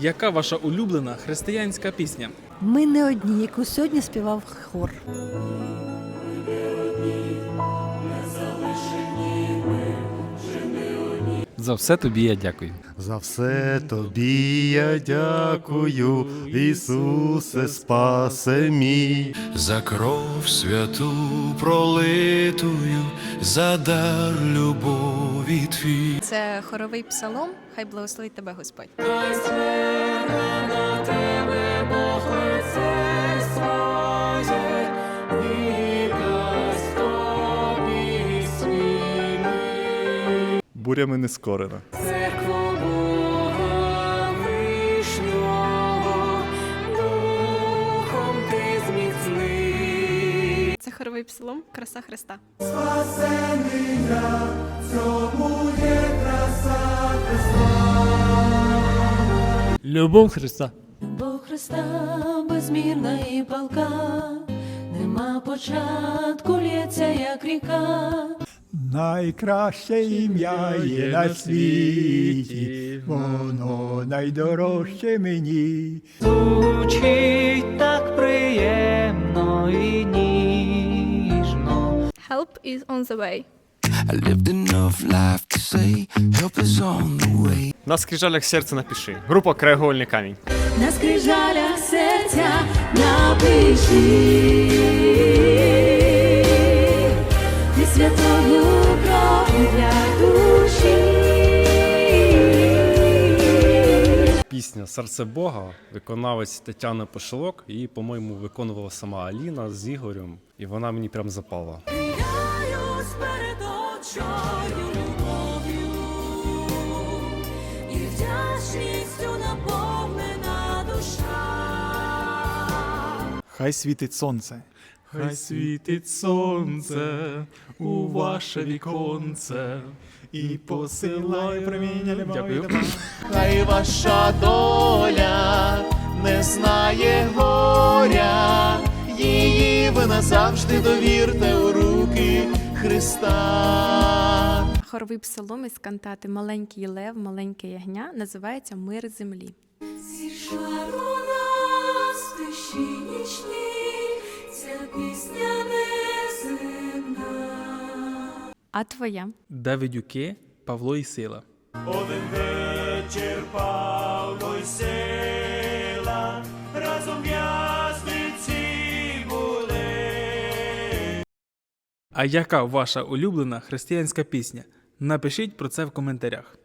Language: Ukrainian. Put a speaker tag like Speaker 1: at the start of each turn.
Speaker 1: Яка ваша улюблена християнська пісня?
Speaker 2: Ми не одні, яку сьогодні співав хор.
Speaker 3: За все тобі я дякую.
Speaker 4: За все тобі я дякую, Ісусе, спасе мій.
Speaker 5: За кров святу пролитую, за дар любові твій.
Speaker 6: Це хоровий псалом. Хай благословить тебе Господь.
Speaker 4: Бурями не скорена.
Speaker 6: Це хоровий псалом, краса Христа.
Speaker 3: Любов Христа.
Speaker 7: Бо Христа безмірна і палка, нема початку, лється як ріка.
Speaker 8: Найкраще ім'я є на світі, воно найдорожче мені.
Speaker 9: Звучить так приємно
Speaker 6: Help is on the way.
Speaker 5: I lived enough life to say, help is on the way.
Speaker 10: На скрижалях серце напиши. Група Краєгольний камінь.
Speaker 7: На скрижалях серця напиши. Ти святою кров'ю для душі.
Speaker 11: Пісня Серце Бога, виконавець Тетяна Пошилок, її, по-моєму, виконувала сама Аліна з Ігорем, і вона мені прям запала.
Speaker 7: Любов'ю і вдячністю наповнена душа.
Speaker 8: Хай світить сонце.
Speaker 1: Хай світить сонце у ваше віконце і посилай проміння Дякую.
Speaker 9: Хай ваша доля не знає горя, її ви назавжди довірте у руки Христа.
Speaker 6: Хоровий псалом із кантати Маленький лев, маленьке ягня називається Мир землі.
Speaker 7: Зійшла до нас тиші нічній, ця пісня неземна.
Speaker 6: А твоя?
Speaker 1: Давидюки, Павло і Сила.
Speaker 9: Один вечір Павло
Speaker 1: А яка ваша улюблена християнська пісня? Напишіть про це в коментарях.